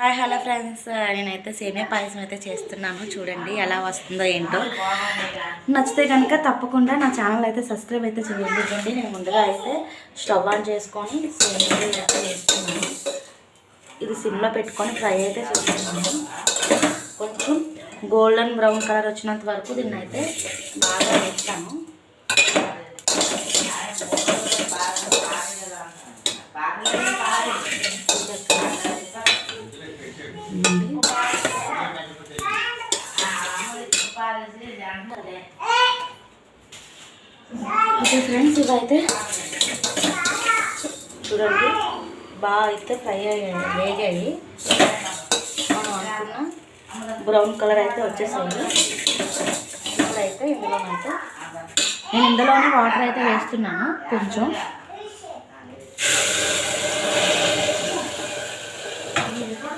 Hi hello friends. నేనైతే సేమియా పాయసం అయితే చేస్తున్నాను. చూడండి ఎలా వస్తుందో ఏంటో. నచ్చితే కనుక తప్పకుండా నా ఛానల్ అయితే సబ్స్క్రైబ్ అయితే చేయండి. చూడండి నేను ముందుగా అయితే స్టవ్ ఆన్ చేసుకొని సేమియా అయితే వేస్తున్నాను ఇది సిమ్లో పెట్టుకొని ఫ్రై అయితే చేస్తున్నాను. కొంచెం గోల్డెన్ బ్రౌన్ కలర్ వచ్చినంత వరకు దీన్ని అయితే బాగా వేస్తాను. ఓకే ఫ్రెండ్స్ ఇవైతే చూడండి. బాగా అయితే ఫ్రై అయ్యాయి వేగాయి. మనం అనుకున్న బ్రౌన్ కలర్ అయితే వచ్చేసాయి ఇప్పుడైతే ఇందులోనైతే నేను ఇందులోనే వాటర్ అయితే వేస్తున్నాను కొంచెం.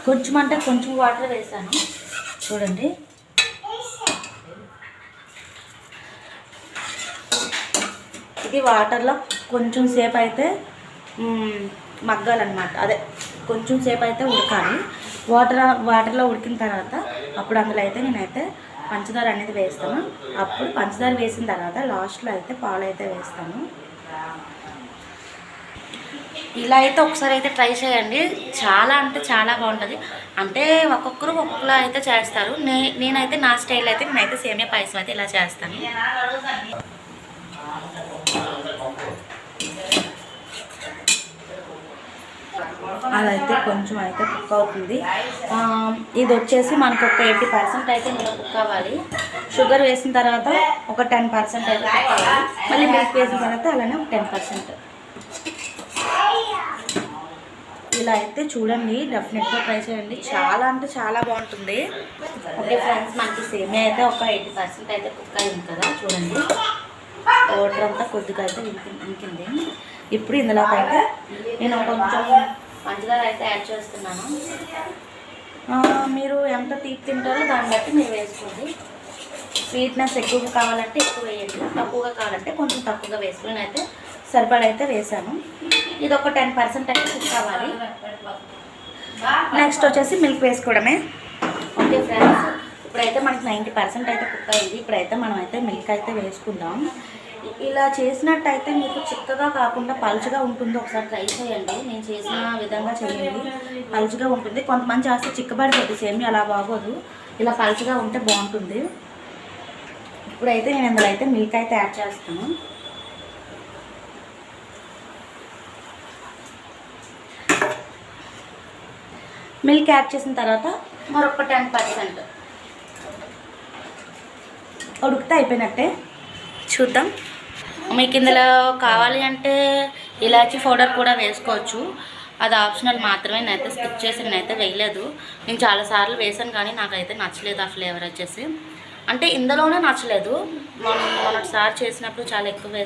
కొంచెం అంటే కొంచెం వాటర్ వేసాను. చూడండి. ఇది వాటర్లో కొంచెం సేపు అయితే మగ్గాలన్నమాట. అదే కొంచెం సేపు అయితే ఉడకాలి. వాటర్ వాటర్లో ఉడికిన తర్వాత అప్పుడు అందులో అయితే నేనైతే పంచదార అనేది వేస్తాను. అప్పుడు పంచదార వేసిన తర్వాత లాస్ట్లో అయితే పాలు అయితే వేస్తాను. ఇలా అయితే ఒకసారి అయితే ట్రై చేయండి. చాలా అంటే చాలా బాగుంటుంది. అంటే ఒక్కొక్కరు ఒక్కొక్కలా అయితే చేస్తారు. నే నేనైతే నా స్టైల్ అయితే నేనైతే సేమియా పాయసం అయితే ఇలా చేస్తాను. అలా అయితే కొంచెం అయితే కుక్ అవుతుంది. ఇది వచ్చేసి మనకు ఒక ఎయిటీ పర్సెంట్ అయితే ఇందులో కుక్ అవ్వాలి. షుగర్ వేసిన తర్వాత ఒక టెన్ పర్సెంట్ అయితే కుక్ అవ్వాలి. మళ్ళీ మిల్క్ వేసిన తర్వాత అలానే ఒక టెన్ పర్సెంట్. ఇలా అయితే చూడండి డెఫినెట్గా ట్రై చేయండి. చాలా అంటే చాలా బాగుంటుంది. ఓకే ఫ్రెండ్స్ మనకి సేమియా అయితే ఒక ఎయిటీ పర్సెంట్ అయితే కుక్ అయింది కదా చూడండి. వాటర్ అంతా కొద్దిగా అయితే ఇంకింది ఇప్పుడు ఇందులో అయితే నేను కొంచెం పంచదార అయితే యాడ్ చేస్తున్నాను. మీరు ఎంత తీపి తింటారో దాన్ని బట్టి మీరు వేసుకోండి. స్వీట్నెస్ ఎక్కువగా కావాలంటే ఎక్కువ వేయండి. తక్కువగా కావాలంటే కొంచెం తక్కువగా వేసుకుని అయితే సరిపడైతే వేసాను. ఇది ఒక టెన్ పర్సెంట్ అయితే కుక్ కావాలి. నెక్స్ట్ వచ్చేసి మిల్క్ వేసుకోవడమే. ఓకే ఫ్రెండ్స్ ఇప్పుడైతే మనకి నైంటీ పర్సెంట్ అయితే కుక్ అయింది. ఇప్పుడైతే మనం అయితే మిల్క్ అయితే వేసుకుందాం. ఇలా చేసినట్టయితే మీకు చిక్కగా కాకుండా పలుచగా ఉంటుంది. ఒకసారి ట్రై చేయండి. నేను చేసిన విధంగా చేయండి. పలుచగా ఉంటుంది. కొంతమంది చేస్తే చిక్కబడిపోతుంది సేమ్ అలా బాగోదు. ఇలా పలుచగా ఉంటే బాగుంటుంది. ఇప్పుడైతే నేను ఇందులో అయితే మిల్క్ అయితే యాడ్ చేస్తాను. మిల్క్ యాడ్ చేసిన తర్వాత మరొక టెన్ పర్సెంట్ ఉడికితే అయిపోయినట్టే. చూద్దాం. మీకు ఇందులో కావాలి అంటే ఇలాచీ పౌడర్ కూడా వేసుకోవచ్చు. అది ఆప్షనల్ మాత్రమే నేనైతే స్కిప్ చేసి నేనైతే వేయలేదు. నేను చాలాసార్లు వేసాను కానీ నాకైతే నచ్చలేదు ఆ ఫ్లేవర్ వచ్చేసి. అంటే ఇందులోనే నచ్చలేదు. మొన్న మొన్నటిసారి చేసినప్పుడు చాలా ఎక్కువ వేసాను